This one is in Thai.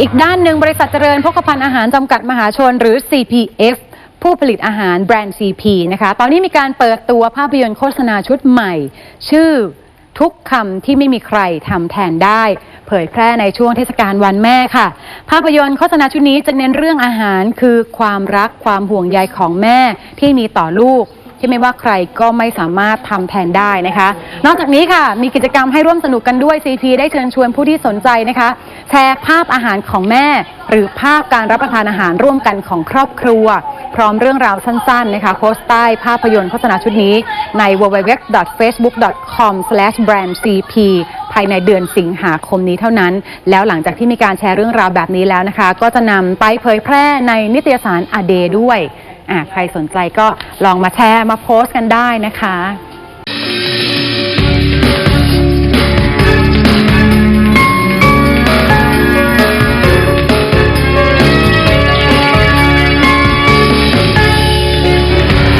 อีกด้านหนึ่งบริษัทเจริญพกพันธ์อาหารจำกัดมหาชนหรือ CPF ผู้ผลิตอาหารแบรนด์ CP นะคะ ตอนนี้มีการเปิดตัวภาพยนตร์โฆษณาชุดใหม่ ชื่อทุกคำที่ไม่มีใครทำแทนได้ เผยแพร่ในช่วงเทศกาลวันแม่ค่ะ ภาพยนตร์โฆษณาชุดนี้จะเน้นเรื่องอาหารคือความรักความห่วงใยของแม่ที่มีต่อลูก ที่ไม่ว่าใครก็ไม่สามารถทำแทนได้นะคะ นอกจากนี้ค่ะ มีกิจกรรมให้ร่วมสนุกกันด้วย CP ได้เชิญชวนผู้ที่สนใจนะคะ แชร์ภาพอาหารของแม่ หรือภาพการรับประทานอาหารร่วมกันของครอบครัว พร้อมเรื่องราวสั้นๆนะคะโพสต์ใต้ภาพยนตร์โฆษณาชุดนี้ใน www.facebook.com/brandcp ายในเดือนสิงหาคมนี้เท่านั้น แล้วหลังจากที่มีการแชร์เรื่องราวแบบนี้แล้วนะคะ ก็จะนำไปเผยแพร่ในนิตยสารอเดด้วยอะใครสนใจก็ลองมาแชร์มาโพสต์กันได้นะคะ